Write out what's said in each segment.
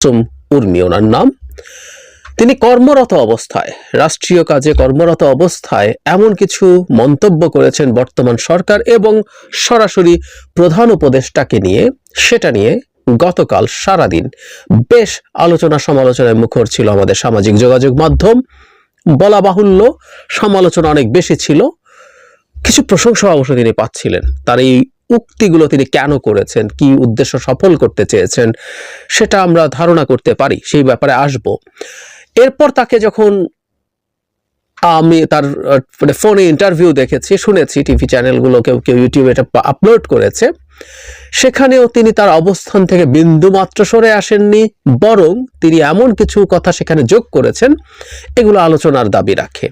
কুসুম উর্মি ওনার নাম। তিনি কর্মরত অবস্থায়, রাষ্ট্রীয় কাজে কর্মরত অবস্থায় এমন কিছু মন্তব্য করেছেন বর্তমান সরকার এবং সরাসরি প্রধান উপদেষ্টাকে নিয়ে, সেটা নিয়ে গতকাল সারাদিন বেশ আলোচনা সমালোচনায় মুখর ছিল আমাদের সামাজিক যোগাযোগ মাধ্যম। বলা বাহুল্য, সমালোচনা অনেক বেশি ছিল। কিছু প্রশংসা অবশ্য তিনি পাচ্ছিলেন। তার এই উক্তিগুলো তিনি কেন করেছেন, কি উদ্দেশ্য সফল করতে চেয়েছেন, সেটা আমরা ধারণা করতে পারি, সেই ব্যাপারে আসব। এরপর তাকে যখন আমি তার মানে ফোনে ইন্টারভিউ দেখেছি, শুনেছি টিভি চ্যানেলগুলো কেউ কেউ ইউটিউবে এটা আপলোড করেছে, সেখানেও তিনি তার অবস্থান থেকে বিন্দু মাত্র সরে আসেননি, বরং তিনি এমন কিছু কথা সেখানে যোগ করেছেন, এগুলো আলোচনার দাবি রাখে।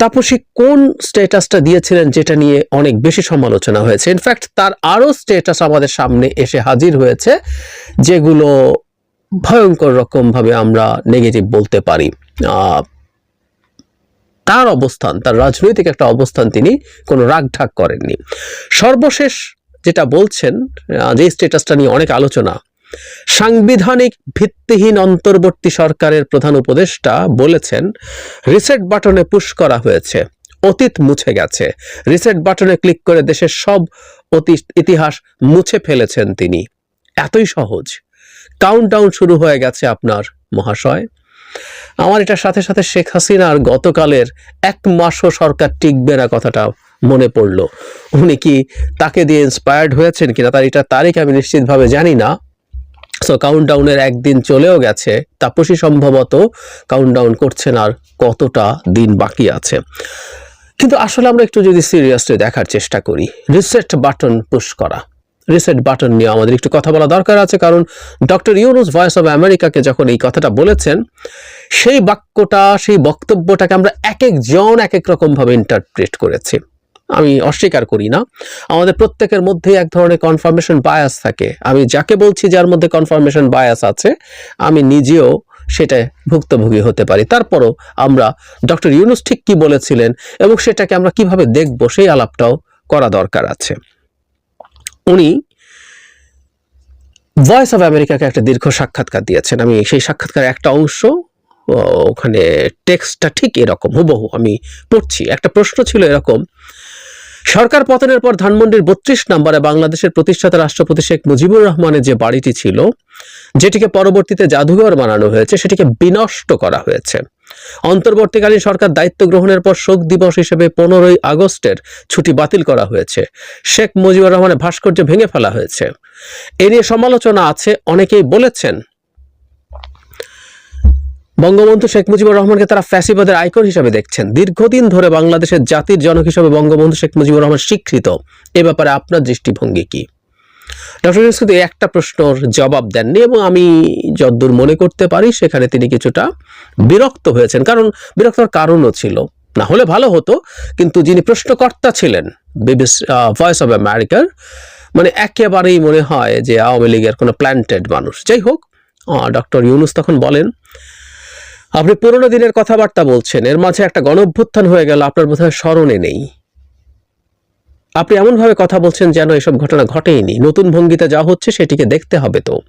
তাপসী কোন স্ট্যাটাসটা দিয়েছিলেন যেটা নিয়ে অনেক বেশি সমালোচনা হয়েছে? ইনফ্যাক্ট তার আরও স্ট্যাটাস আমাদের সামনে এসে হাজির হয়েছে, যেগুলো ভয়ঙ্কর রকম ভাবে আমরা নেগেটিভ বলতে পারি। তার অবস্থান, তার রাজনৈতিক একটা অবস্থান তিনি কোনো রাগঢাক করেননি। সর্বশেষ যেটা বলছেন যে স্ট্যাটাসটা নিয়ে অনেক আলোচনা সাংবিধানিক ভিত্তিহীন অন্তর্বর্তী সরকারের প্রধান উপদেষ্টা বলেছেন, রিসেট বাটনে পুশ করা হয়েছে, অতীত মুছে গেছে। রিসেট বাটনে ক্লিক করে দেশের সব অতীত ইতিহাস মুছে ফেলেছেন তিনি। এতই সহজ। কাউন্টডাউন শুরু হয়ে গেছে আপনার মহাশয়। আমার এটার সাথে সাথে শেখ হাসিনার গতকালের এক মাসও সরকার টিকবে না কথাটা মনে পড়ল। উনি কি তাকে দিয়ে ইন্সপায়ার্ড হয়েছেন কিনা, তার এটা তারিখ আমি নিশ্চিতভাবে জানি না। সো কাউন্টডাউনের একদিন চলেও গেছে। তাপসী সম্ভবত কাউন্টডাউন করছেন আর কতটা দিন বাকি আছে। কিন্তু আসলে আমরা একটু যদি সিরিয়াসলি দেখার চেষ্টা করি রিসেট বাটন পুশ করা। রিসেট বাটন নিয়ে আমাদের একটু কথা বলা দরকার আছে, কারণ ডক্টর ইউনুস ভয়েস অফ আমেরিকাকে যখন এই কথাটা বলেছেন, সেই বাক্যটা, সেই বক্তব্যটাকে আমরা এক একজন এক এক রকমভাবে ইন্টারপ্রেট করেছি। আমি অস্বীকার করি না। আমাদের প্রত্যেকের মধ্যেই এক ধরনের কনফার্মেশন বায়াস থাকে। আমি যাকে বলছি যার মধ্যে কনফার্মেশন বায়াস আছে, আমি নিজেও সেটা ভুক্তভোগী হতে পারি। তারপরও আমরা ডক্টর ইউনুস ঠিক কি বলেছিলেন এবং সেটাকে আমরা কীভাবে দেখব সেই আলাপটাও করা দরকার আছে। উনি ভয়েস অফ আমেরিকাকে একটা দীর্ঘ সাক্ষাৎকার দিয়েছেন। আমি সেই সাক্ষাৎকার একটা অংশ ওখানে টেক্সটটা ঠিক এরকম, হুবহু আমি পড়ছি। একটা প্রশ্ন ছিল এরকম সরকার পতনের পর ধানমন্ডির বত্রিশ নম্বরে বাংলাদেশের প্রতিষ্ঠাতা রাষ্ট্রপতি শেখ মুজিবুর রহমানের যে বাড়িটি ছিল, যেটিকে পরবর্তীতে জাদুঘর বানানো হয়েছে, সেটিকে বিনষ্ট করা হয়েছে। অন্তর্বর্তীকালীন সরকার দায়িত্ব গ্রহণের পর শোক দিবস হিসেবে পনেরোই আগস্টের ছুটি বাতিল করা হয়েছে। শেখ মুজিবুর রহমানের ভাস্কর্য ভেঙে ফেলা হয়েছে। এ নিয়ে সমালোচনা আছে, অনেকেই বলেছেন বঙ্গবন্ধু শেখ মুজিবুর রহমানকে তারা ফ্যাসিবাদের আইকন হিসেবে দেখছেন। দীর্ঘদিন ধরে বাংলাদেশের জাতির জনক হিসেবে বঙ্গবন্ধু শেখ মুজিবুর রহমান স্বীকৃত। এ ব্যাপারে আপনার দৃষ্টিভঙ্গি কি? ডক্টর ইউনুস একটা প্রশ্নর জবাব দেননি এবং আমি যদ্দূর মনে করতে পারি সেখানে তিনি কিছুটা বিরক্ত হয়েছেন। কারণ বিরক্তর কারণও ছিল। না হলে ভালো হতো, কিন্তু যিনি প্রশ্নকর্তা ছিলেন, বিবিসি ভয়েস অফ আমেরিকার মানে একেবারেই মনে হয় যে আওয়ামী লীগের কোনো প্ল্যান্টেড মানুষ। যাই হোক ডক্টর ইউনুস তখন বলেন আপনি পুরনো দিনের কথাবার্তা বলছেন, এর মাঝে একটা গণঅভ্যুত্থান হয়ে গেল, আপনার বোধহয় স্মরণে নেই। আপনি এমনভাবে কথা বলছেন যেন এসব ঘটনা ঘটেইনি। নতুন ভঙ্গিতে যা হচ্ছে সেটিকে দেখতে হবে তো।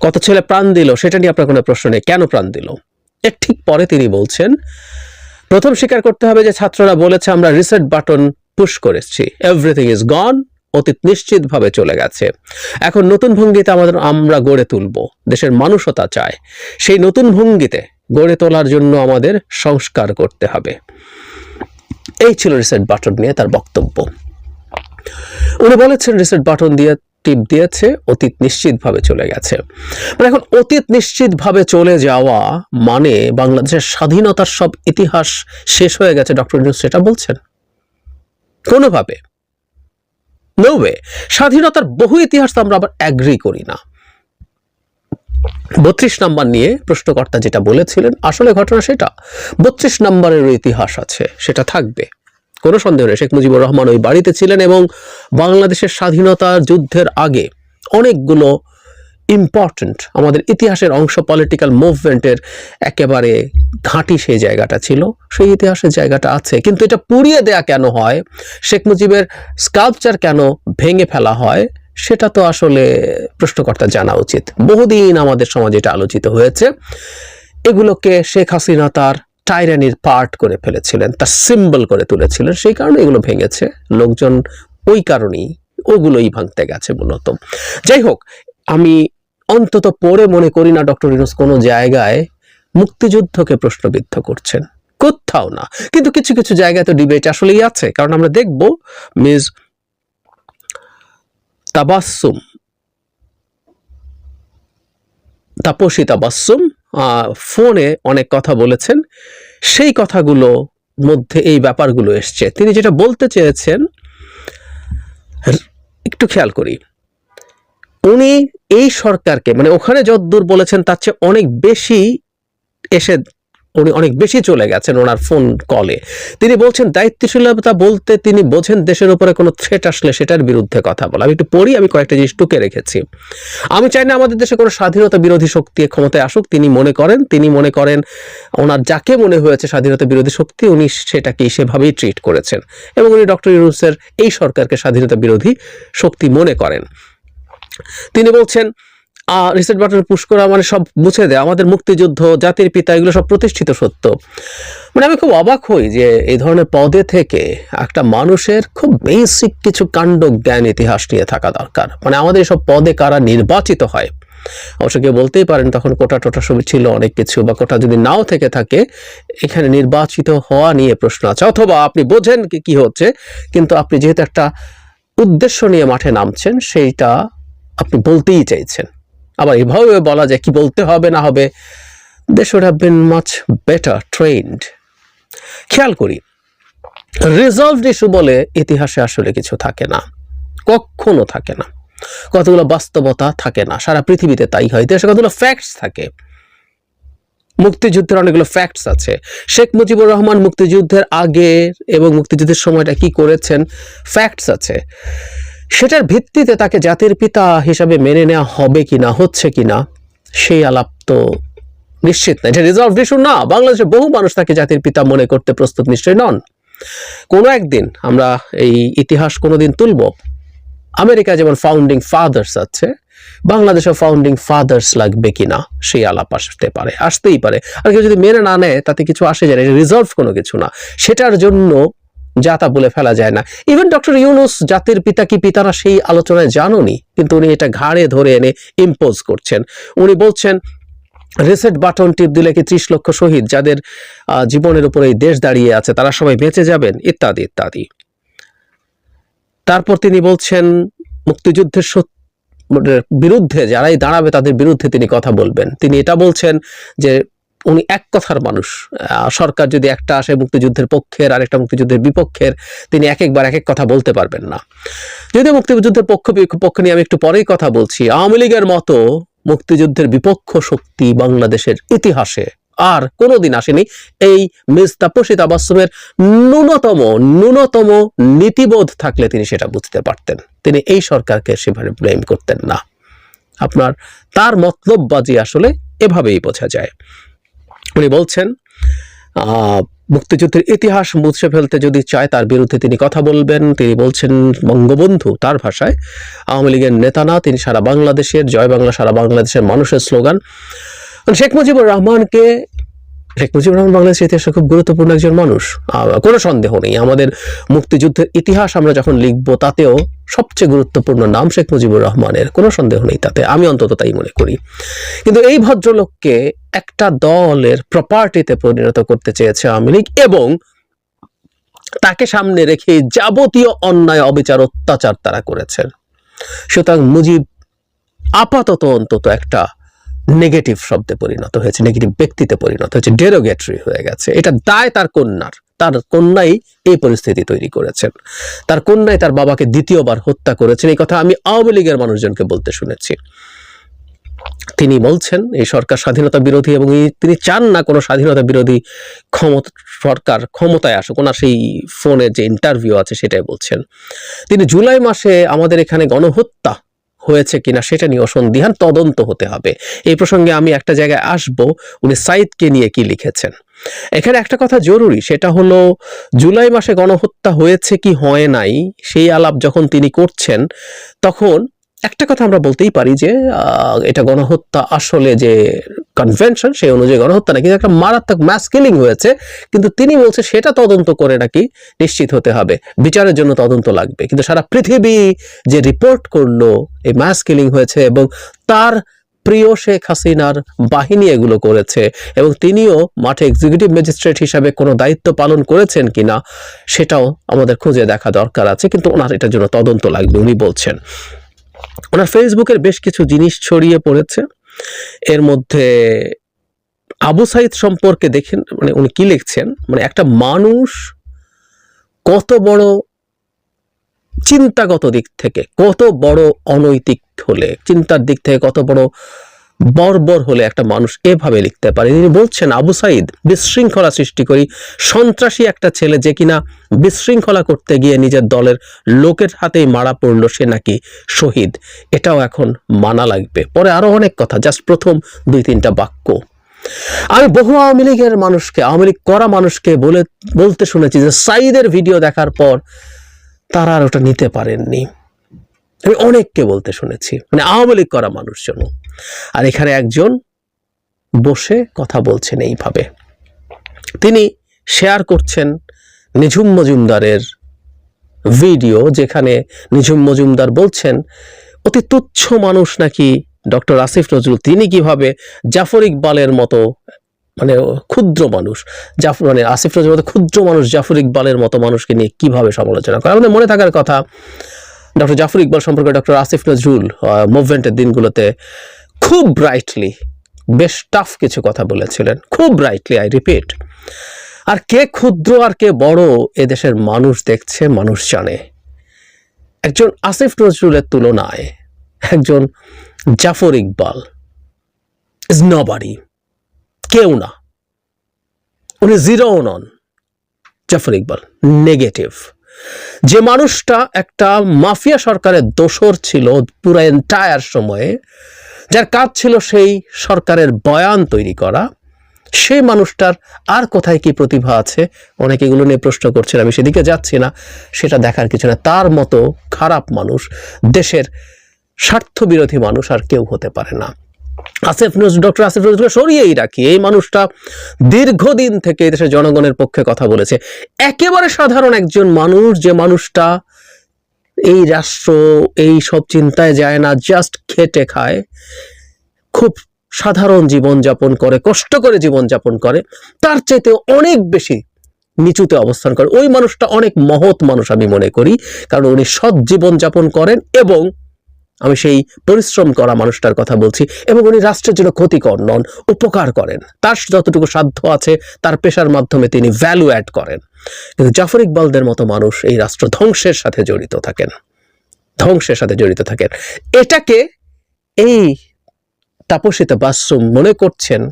কত ছেলে প্রাণ দিল, সেটা নিয়ে আপনার কোনো প্রশ্ন নেই। কেন প্রাণ দিল? এর ঠিক পরে তিনি বলছেন, প্রথম স্বীকার করতে হবে যে ছাত্ররা বলেছে, আমরা রিসেট বাটন পুশ করেছি। এভরিথিং ইজ গন অতীত নিশ্চিতভাবে চলে গেছে। এখন নতুন ভঙ্গিতে আমাদের আমরা গড়ে তুলব। দেশের মানুষতা চায়। সেই নতুন ভঙ্গিতে গড়ে তোলার জন্য আমাদের সংস্কার করতে হবে। এই ছিল রিসেট বাটন নিয়ে তার বক্তব্য। উনি বলেছেন রিসেট বাটন দিয়ে টিপ দিয়েছে, অতীত নিশ্চিতভাবে চলে গেছে। মানে এখন অতীত নিশ্চিতভাবে চলে যাওয়া মানে বাংলাদেশের স্বাধীনতার সব ইতিহাস শেষ হয়ে গেছে, ডক্টর নিউজ সেটা বলছেন। কোনোভাবে। নো ওয়ে স্বাধীনতার বহু ইতিহাস তো আমরা আবার অ্যাগ্রি করি না। বত্রিশ নাম্বার নিয়ে প্রশ্নকর্তা যেটা বলেছিলেন, আসলে ঘটনা সেটা। বত্রিশ নাম্বারের ইতিহাস আছে, সেটা থাকবে। কোনো সন্দেহ নেই, শেখ মুজিবুর রহমান ওই বাড়িতে ছিলেন এবং বাংলাদেশের স্বাধীনতার যুদ্ধের আগে অনেকগুলো ইম্পর্ট্যান্ট আমাদের ইতিহাসের অংশ পলিটিক্যাল মুভমেন্টের একেবারে ঘাঁটি সেই জায়গাটা ছিল, সেই ইতিহাসের জায়গাটা আছে। কিন্তু এটা পুড়িয়ে দেয়া কেন হয়? শেখ মুজিবের স্কাল্পচার কেন ভেঙে ফেলা হয়? সেটা তো আসলে প্রশ্নকর্তা জানা উচিত। বহুদিন আমাদের সমাজে এটা আলোচিত হয়েছে। এগুলোকে শেখ হাসিনা তার টাইরানির পার্ট করে ফেলেছিলেন, তার সিম্বল করে তুলেছিলেন। সেই কারণে এগুলো ভেঙেছে। লোকজন ওই কারণেই ওগুলোই ভাঙতে গেছে মূলত। যাই হোক, আমি অন্তত পড়ে মনে করি না ডক্টর ইউনুস কোনো জায়গায় মুক্তিযুদ্ধকে প্রশ্নবিদ্ধ করছেন। কোথাও না। কিন্তু কিছু কিছু জায়গায় তো ডিবেট আসলেই আছে। কারণ আমরা দেখব, মিস তাবাসুম তাপসী তাবাসুম ফোনে অনেক কথা বলেছেন। সেই কথাগুলো মধ্যে এই ব্যাপারগুলো এসছে। তিনি যেটা বলতে চেয়েছেন, একটু খেয়াল করি। উনি এই সরকারকে মানে ওখানে যতদূর বলেছেন, তার চেয়ে অনেক বেশি এসে উনি অনেক বেশি চলে গেছেন ওনার ফোন কলে তিনি বলছেন, দায়িত্বশীলতা বলতে তিনি বোঝেন দেশের উপরে কোনো থ্রেট আসলে সেটার বিরুদ্ধে কথা বলা। আমি একটু পড়ি, আমি কয়েকটা জিনিস টুকে রেখেছি। আমি চাই না আমাদের দেশে কোনো স্বাধীনতা বিরোধী শক্তি ক্ষমতায় আসুক। তিনি মনে করেন, তিনি মনে করেন ওনার যাকে মনে হয়েছে স্বাধীনতা বিরোধী শক্তি, উনি সেটাকে সেভাবেই ট্রিট করেছেন। এবং উনি ডক্টর ইউনুসের এই সরকারকে স্বাধীনতা বিরোধী শক্তি মনে করেন। তিনি বলছেন রিসেট বাটন পুশ করা মানে সব মুছে দেয়, আমাদের মুক্তিযুদ্ধ, জাতির পিতা, এগুলো সব প্রতিষ্ঠিত সত্য। মানে আমি খুব অবাক হই যে এই ধরনের পদে থেকে একটা মানুষের খুব বেসিক কিছু কাণ্ড জ্ঞান, ইতিহাস নিয়ে থাকা দরকার। মানে আমাদের সব পদে কারা নির্বাচিত হয়? অবশ্য কেউ বলতেই পারেন তখন কোটা টোটা সব ছিল অনেক কিছু, বা কোটা যদি নাও থেকে থাকে, এখানে নির্বাচিত হওয়া নিয়ে প্রশ্ন আছে। অথবা আপনি বোঝেন কি হচ্ছে, কিন্তু আপনি যেহেতু একটা উদ্দেশ্য নিয়ে মাঠে নামছেন, সেইটা আপনি বলতেই চাইছেন। আবার এভাবে বলা যায়, কি বলতে হবে না হবে they should have been much better trained খেয়াল করি রিজলভড ইস্যু বলে ইতিহাসে আসলে কিছু থাকে না, কখনো থাকে না, কতগুলো বাস্তবতা থাকে না, সারা পৃথিবীতে তাই হয় ইতিহাসে কতগুলো ফ্যাক্টস থাকে, মুক্তিযুদ্ধের অনেকগুলো ফ্যাক্টস আছে, শেখ মুজিবুর রহমান মুক্তিযুদ্ধের আগে এবং মুক্তিযুদ্ধের সময়টা কি করেছেন ফ্যাক্টস আছে সেটার ভিত্তিতে তাকে জাতির পিতা হিসাবে মেনে নেওয়া হবে কি না, হচ্ছে কি না, সেই আলাপ তো নিশ্চিত না। এটা রিজলভ ইস্যু না। বাংলাদেশের বহু মানুষ তাকে জাতির পিতা মনে করতে প্রস্তুত নিশ্চয়ই নন। কোনো একদিন আমরা এই ইতিহাস কোনোদিন তুলব। আমেরিকা যেমন ফাউন্ডিং ফাদার্স আছে, বাংলাদেশে ফাউন্ডিং ফাদার্স লাগবে কিনা সেই আলাপ আসতে পারে, আসতেই পারে। আর কেউ যদি মেনে না নেয়, তাতে কিছু আসে যায় রিজলভ কোনো কিছু না। সেটার জন্য যা তা বলে ফেলা যায় না। ইভেন ডক্টর ইউনুস জাতির পিতা কি পিতারা সেই আলোচনায় জানুনি? কিন্তু উনি এটা ঘাড়ে ধরে এনে ইম্পোজ করছেন। উনি বলছেন রিসেট বাটন টিপ দিলে কি ত্রিশ লক্ষ শহীদ যাদের জীবনের উপরে এই দেশ দাঁড়িয়ে আছে, তারা সবাই বেঁচে যাবেন? ইত্যাদি ইত্যাদি। তারপর তিনি বলছেন, মুক্তিযুদ্ধের মানে বিরুদ্ধে যারাই দাঁড়াবে, তাদের বিরুদ্ধে তিনি কথা বলবেন। তিনি এটা বলছেন যে উনি এক কথার মানুষ। সরকার যদি একটা আসে মুক্তিযুদ্ধের পক্ষের আর একটা মুক্তিযুদ্ধের বিপক্ষের, তিনি এক একবার এক এক কথা বলতে পারবেন না। যদিও মুক্তিযুদ্ধের পক্ষ বিপক্ষ নিয়ে আমি একটু পরেই কথা বলছি, আওয়ামী লীগের মতো মুক্তিযুদ্ধের বিপক্ষ শক্তি বাংলাদেশের ইতিহাসে আর কোনোদিন আসেনি। এই মিস তাপসী তাবাসুমের ন্যূনতম ন্যূনতম নীতিবোধ থাকলে তিনি সেটা বুঝতে পারতেন। তিনি এই সরকারকে সেভাবে ব্লেম করতেন না। আপনার তার মতলববাজি আসলে এভাবেই বোঝা যায়। উনি বলছেন মুক্তিযুদ্ধের ইতিহাস মুছে ফেলতে যদি চায় তার বিরুদ্ধে তিনি কথা বলবেন। তিনি বলছেন, বঙ্গবন্ধু তার ভাষায়, আওয়ামী লীগের নেতা না, তিনি সারা বাংলাদেশের, জয় বাংলা সারা বাংলাদেশের মানুষের স্লোগান। শেখ মুজিবুর রহমানকে, শেখ মুজিবুর রহমান বাংলাদেশের ইতিহাসে খুব গুরুত্বপূর্ণ একজন মানুষ। কোনো সন্দেহ নেই। আমাদের মুক্তিযুদ্ধের ইতিহাস আমরা যখন লিখব, তাতেও সবচেয়ে গুরুত্বপূর্ণ নাম শেখ মুজিবুর রহমানের। কোনো সন্দেহ নেই তাতে। আমি অন্তত তাই মনে করি। কিন্তু এই ভদ্রলোককে একটা দলের প্রপার্টিতে পরিণত করতে চেয়েছে আওয়ামী লীগ এবং তাকে সামনে রেখে যাবতীয় অন্যায়, অবিচার, অত্যাচার তারা করেছেন। সুতরাং মুজিব আপাতত অন্তত একটা নেগেটিভ শব্দে পরিণত হয়েছে নেগেটিভ ব্যক্তিতে পরিণত হয়েছে ডেরোগেটরি হয়ে গেছে। এটা দায় তার কন্যার। তার কন্যাই এই পরিস্থিতি তৈরি করেছেন। তার কন্যাই তার বাবাকে দ্বিতীয়বার হত্যা করেছেন। এই কথা আমি আওয়ামী লীগের মানুষজনকে বলতে শুনেছি। তিনি বলছেন, এই সরকার স্বাধীনতা বিরোধী এবং তিনি চান না কোনো স্বাধীনতা বিরোধী ক্ষমতা, সরকার ক্ষমতায় আসুক। ওনার সেই ফোনে যে ইন্টারভিউ আছে সেটাই বলছেন। তিনি জুলাই মাসে আমাদের এখানে গণহত্যা হয়েছে কিনা সেটা নিয়ে সন্দিহান তদন্ত হতে হবে। এই প্রসঙ্গে আমি একটা জায়গায় আসব, উনি সাইদকে নিয়ে কি লিখেছেন। এখানে একটা কথা জরুরি, সেটা হলো জুলাই মাসে গণহত্যা হয়েছে কি হয় নাই, সেই আলাপ যখন তিনি করছেন, তখন একটা কথা আমরা বলতেই পারি যে এটা গণহত্যা আসলে যে কনভেনশন সেই অনুযায়ী গণহত্যা না কিন্তু একটা মারাত্মক ম্যাস কিলিং হয়েছে, কিন্তু তিনি বলছে সেটা তদন্ত করে নাকি নিশ্চিত হতে হবে। বিচারের জন্য তদন্ত লাগবে। কিন্তু সারা পৃথিবী যে রিপোর্ট করল, এই ম্যাস কিলিং হয়েছে এবং তার প্রিয় শেখ হাসিনার বাহিনী এগুলো করেছে এবং তিনিও মাঠে এক্সিকিউটিভ ম্যাজিস্ট্রেট হিসাবে কোনো দায়িত্ব পালন করেছেন কিনা, সেটাও আমাদের খুঁজে দেখা দরকার আছে, কিন্তু ওনার এটার জন্য তদন্ত লাগবে, উনি বলছেন। ওনার ফেসবুকের বেশ কিছু জিনিস ছড়িয়ে পড়েছে। এর মধ্যে আবু সাইদ সম্পর্কে দেখেন মানে উনি কি লিখছেন? মানে একটা মানুষ কত বড় চিন্তাগত দিক থেকে, কত বড় অনৈতিক হলে, চিন্তার দিক থেকে কত বড় বর্বর হলে একটা মানুষ এভাবে লিখতে পারে। তিনি বলছেন, আবু সাইদ বিশৃঙ্খলা সৃষ্টি করি। সন্ত্রাসী একটা ছেলে যে কিনা বিশৃঙ্খলা করতে গিয়ে নিজের দলের লোকের হাতেই মারা পড়ল, সে নাকি শহীদ। এটাও এখন মানা লাগবে। পরে আরও অনেক কথা, জাস্ট প্রথম দুই তিনটা বাক্য। আমি বহু আওয়ামী লীগের মানুষকে, আওয়ামী লীগ করা মানুষকে বলে, বলতে শুনেছি যে সাইদের ভিডিও দেখার পর তারা আর ওটা নিতে পারেননি। আমি অনেককে বলতে শুনেছি। মানে আওয়ামী লীগ করা মানুষজন আর এখানে একজন বসে কথা বলছেন এইভাবে। তিনি শেয়ার করছেন নিঝুম মজুমদারের ভিডিও যেখানে নিঝুম মজুমদার বলছেন, অতি তুচ্ছ মানুষ নাকি ডক্টর আসিফ নজরুল? তিনি কীভাবে জাফর ইকবালের মতো মানে ক্ষুদ্র মানুষ জাফর মানে আসিফ নজরুল মতো ক্ষুদ্র মানুষ জাফর ইকবালের মতো মানুষকে নিয়ে কীভাবে সমালোচনা করে? আমাদের মনে থাকার কথা, ডক্টর জাফর ইকবাল সম্পর্কে ডক্টর আসিফ নজরুল মুভমেন্টের দিনগুলোতে খুব ব্রাইটলি বেশ টাফ কিছু কথা বলেছিলেন। খুব ব্রাইটলি আই রিপিট আর কে ক্ষুদ্র আর কে বড় এদেশের মানুষ দেখছে, মানুষ জানে। একজন আসিফ নজরুলের তুলনায় একজন জাফর ইকবাল ইজ নবাড়ি কেউ না। উনি জিরো নন, জাফর ইকবাল নেগেটিভ যে মানুষটা একটা মাফিয়া সরকারের দোসর ছিল পুরো এন্টায়ার সময়ে যার কাজ ছিল সেই সরকারের বয়ান তৈরি করা। সেই মানুষটার আর কোথায় কি প্রতিভা আছে? অনেকে এগুলো নিয়ে প্রশ্ন করছেন, আমি সেদিকে যাচ্ছি না। সেটা দেখার কিছু না। তার মতো খারাপ মানুষ, দেশের স্বার্থবিরোধী মানুষ আর কেউ হতে পারে না। আসিফ নজরুল, ডক্টর আসিফ নজরুলকে সরিয়েই রাখি। এই মানুষটা দীর্ঘদিন থেকে দেশের জনগণের পক্ষে কথা বলেছে। একেবারে সাধারণ একজন মানুষ, যে মানুষটা এই রাষ্ট্র, এই সব চিন্তায় যায় না জাস্ট খেটে খায়। খুব সাধারণ জীবনযাপন করে, কষ্ট করে জীবনযাপন করে। তার চাইতে অনেক বেশি নিচুতে অবস্থান করে। ওই মানুষটা অনেক মহৎ মানুষ আমি মনে করি, কারণ উনি সৎ জীবনযাপন করেন এবং আমি সেই পরিশ্রম করা মানুষটার কথা বলছি এবং উনি রাষ্ট্রের জন্য ক্ষতিকর নন, উপকার করেন। তার যতটুকু সাধ্য আছে, তার পেশার মাধ্যমে তিনি ভ্যালু অ্যাড করেন। কিন্তু জাফর ইকবালদের মতো মানুষ এই রাষ্ট্র ধ্বংসের সাথে জড়িত থাকেন। ধ্বংসের সাথে জড়িত থাকেন। এটাকে এই তাপসিতা বাসরুম মনে করছেন,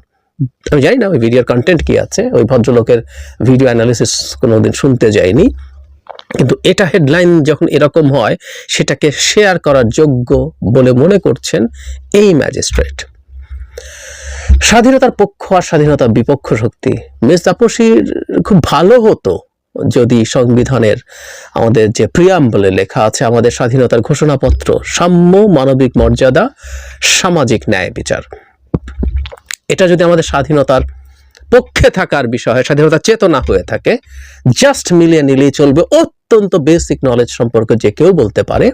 আমি জানি না, ওই ভিডিওর কন্টেন্ট কি আছে? ওই ভদ্রলোকের ভিডিও অ্যানালিসিস কোনোদিন শুনতে যাইনি কিন্তু এটা হেডলাইন যখন এরকম হয়, সেটাকে শেয়ার করার যোগ্য বলে মনে করছেন এই ম্যাজিস্ট্রেট স্বাধীনতার পক্ষ আর স্বাধীনতা বিপক্ষ শক্তি। মিস তাপসীর খুব ভালো হতো যদি সংবিধানের আমাদের যে প্রিয়াম্বলে লেখা আছে, আমাদের স্বাধীনতার ঘোষণাপত্র, সাম্য মানবিক মর্যাদা, সামাজিক ন্যায় বিচার। এটা যদি আমাদের স্বাধীনতার পক্ষে থাকার বিষয় স্বাধীনতার চেতনা হয়ে থাকে জাস্ট মিলিয়ে নিলেই চলবে অত্যন্ত বেসিক নলেজ সম্পর্কে যে কেউ বলতে পারে,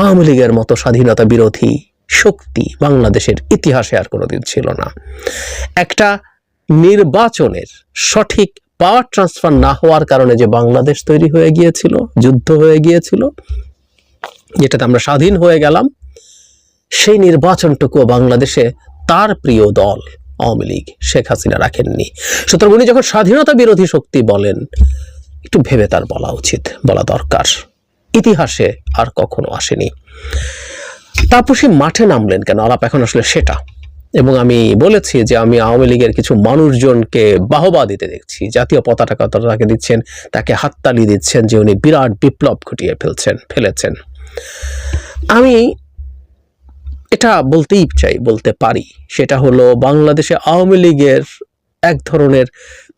আওয়ামী লীগের মতো স্বাধীনতা বিরোধী শক্তি বাংলাদেশের ইতিহাসে আর কোনোদিন ছিল না। একটা নির্বাচনের সঠিক পাওয়ার ট্রান্সফার না হওয়ার কারণে যে বাংলাদেশ তৈরি হয়ে গিয়েছিল, যুদ্ধ হয়ে গিয়েছিল, যেটাতে আমরা স্বাধীন হয়ে গেলাম, সেই নির্বাচনটুকু বাংলাদেশে তার প্রিয় দল আওয়ামী লীগ শেখ হাসিনা রাখেননি। সুতরাং উনি যখন স্বাধীনতা বিরোধী শক্তি বলেন একটু ভেবে তার বলা উচিত, বলা দরকার। ইতিহাসে আর কখনো আসেনি। তাপসী মাঠে নামলেন কেন? আলাপ এখন আসলে সেটা। এবং আমি বলেছি যে আমি আওয়ামী লীগের কিছু মানুষজনকে বাহবা দিতে দেখছি। জাতীয় পতাকা তাকে দিচ্ছেন, তাকে হাততালি দিচ্ছেন যে উনি বিরাট বিপ্লব ঘটিয়ে ফেলছেন, ফেলেছেন। আমি এটা বলতেই চাই, বলতে পারি। সেটা হলো বাংলাদেশে আওয়ামী লীগের এক ধরনের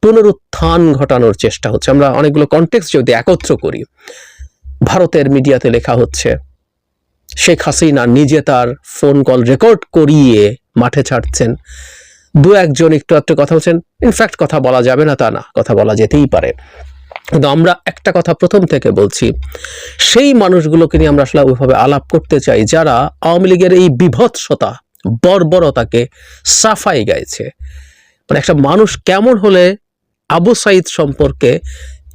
পুনরুত্থান ঘটানোর চেষ্টা হচ্ছে। আমরা অনেকগুলো কনটেক্সট যদি একত্র করি, ভারতের মিডিয়াতে লেখা হচ্ছে, শেখ হাসিনা নিজে তার ফোন কল রেকর্ড করিয়ে মাঠে ছাড়ছেন। দু একজন একটু একটু কথা বলছেন। ইনফ্যাক্ট কথা বলা যাবে না তা না, কথা বলা যেতেই পারে। কিন্তু আমরা একটা কথা প্রথম থেকে বলছি, সেই মানুষগুলোকে নিয়ে আমরা আসলে ওইভাবে আলাপ করতে চাই যারা আওয়ামী লীগের এই বিভৎসতা, বর্বরতাকে সাফাই গাইছে। মানে একটা মানুষ কেমন হলে আবু সাইদ সম্পর্কে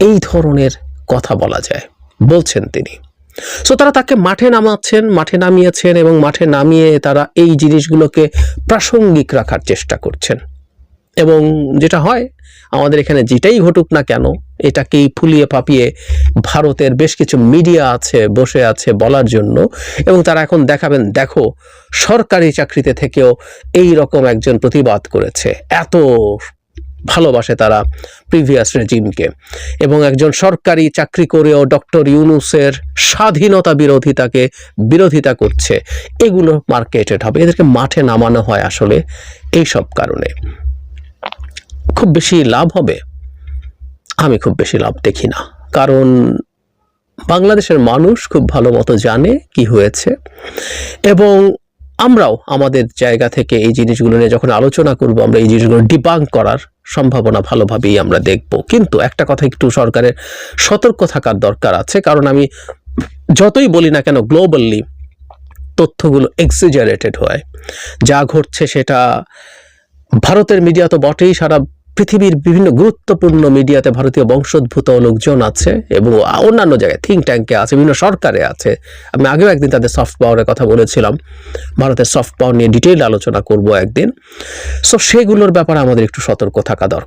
এই ধরনের কথা বলা যায়, বলছেন তিনি। সো তারা তাকে মাঠে নামাচ্ছেন, মাঠে নামিয়েছেন এবং মাঠে নামিয়ে তারা এই জিনিসগুলোকে প্রাসঙ্গিক রাখার চেষ্টা করছেন। এবং যেটা হয়, আমাদের এখানে যেটাই ঘটুক না কেন, এটাকেই ফুলিয়ে পাপিয়ে ভারতের বেশ কিছু মিডিয়া আছে, বসে আছে বলার জন্য। এবং তারা এখন দেখাবেন, দেখো, সরকারি চাকরিতে থেকেও এই রকম একজন প্রতিবাদ করেছে। এত ভালোবাসে তারা প্রিভিয়াস রেজিমকে এবং একজন সরকারি চাকরি করেও ডক্টর ইউনুসের স্বাধীনতা বিরোধিতাকে বিরোধিতা করছে। এগুলো মার্কেটেড হবে। এদেরকে মাঠে নামানো হয় আসলে এই সব কারণে। খুব বেশি লাভ হবে? আমি খুব বেশি লাভ দেখি না। কারণ বাংলাদেশের মানুষ খুব ভালো মতো জানে কি হয়েছে। এবং আমরাও আমাদের জায়গা থেকে এই জিনিসগুলো নিয়ে যখন আলোচনা করব, আমরা এই জিনিসগুলো ডিবাঙ্ক করার সম্ভাবনা ভালোভাবেই আমরা দেখব। কিন্তু একটা কথা একটু সরকারের সতর্ক থাকার দরকার আছে, কারণ আমি যতই বলি না কেন গ্লোবালি তথ্যগুলো এক্সিজারেটেড হয়। যা ঘটছে সেটা ভারতের মিডিয়া তো বটেই সারা পৃথিবীর বিভিন্ন গুরুত্বপূর্ণ মিডিয়াতে ভারতীয় বংশোদ্ভূত লোকজন আছে এবং অন্যান্য জায়গায় থিঙ্ক ট্যাঙ্কে আছে, বিভিন্ন সরকারে আছে। আমি আগেও একদিন তাদের সফট পাওয়ারের কথা বলেছিলাম। ভারতের সফট পাওয়ার নিয়ে ডিটেইল আলোচনা করব একদিন। সো সেগুলোর ব্যাপারে আমাদের একটু সতর্ক থাকা দরকার।